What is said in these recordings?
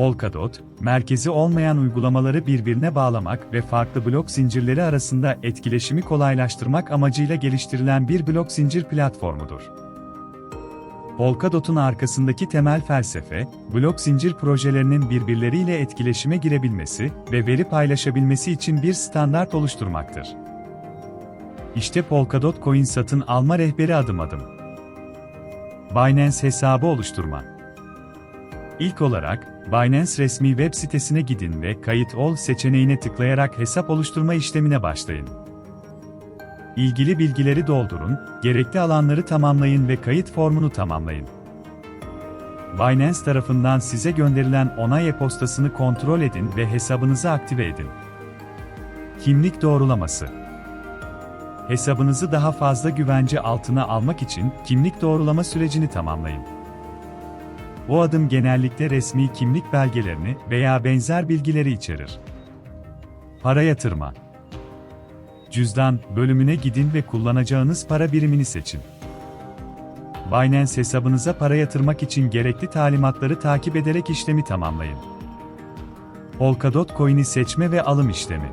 Polkadot, merkezi olmayan uygulamaları birbirine bağlamak ve farklı blok zincirleri arasında etkileşimi kolaylaştırmak amacıyla geliştirilen bir blok zincir platformudur. Polkadot'un arkasındaki temel felsefe, blok zincir projelerinin birbirleriyle etkileşime girebilmesi ve veri paylaşabilmesi için bir standart oluşturmaktır. İşte Polkadot Coin satın alma rehberi adım adım. Binance hesabı oluşturma. İlk olarak, Binance resmi web sitesine gidin ve Kayıt ol seçeneğine tıklayarak hesap oluşturma işlemine başlayın. İlgili bilgileri doldurun, gerekli alanları tamamlayın ve kayıt formunu tamamlayın. Binance tarafından size gönderilen onay e-postasını kontrol edin ve hesabınızı aktive edin. Kimlik doğrulaması Hesabınızı daha fazla güvence altına almak için kimlik doğrulama sürecini tamamlayın. Bu adım genellikle resmi kimlik belgelerini veya benzer bilgileri içerir. Para yatırma Cüzdan bölümüne gidin ve kullanacağınız para birimini seçin. Binance hesabınıza para yatırmak için gerekli talimatları takip ederek işlemi tamamlayın. Polkadot Coin'i seçme ve alım işlemi.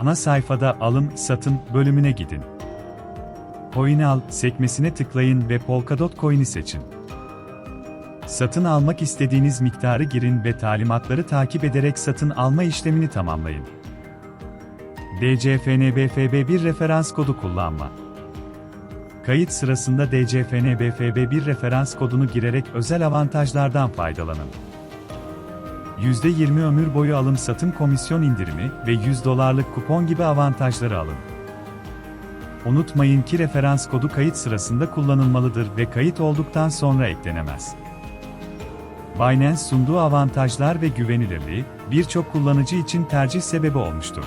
Ana sayfada alım, satın bölümüne gidin. Coin al sekmesine tıklayın ve Polkadot Coin'i seçin. Satın almak istediğiniz miktarı girin ve talimatları takip ederek satın alma işlemini tamamlayın. DCFNBFB1 referans kodu kullanma. Kayıt sırasında DCFNBFB1 referans kodunu girerek özel avantajlardan faydalanın. %20 ömür boyu alım satım komisyon indirimi ve 100 dolarlık kupon gibi avantajları alın. Unutmayın ki referans kodu kayıt sırasında kullanılmalıdır ve kayıt olduktan sonra eklenemez. Binance sunduğu avantajlar ve güvenilirliği, birçok kullanıcı için tercih sebebi olmuştur.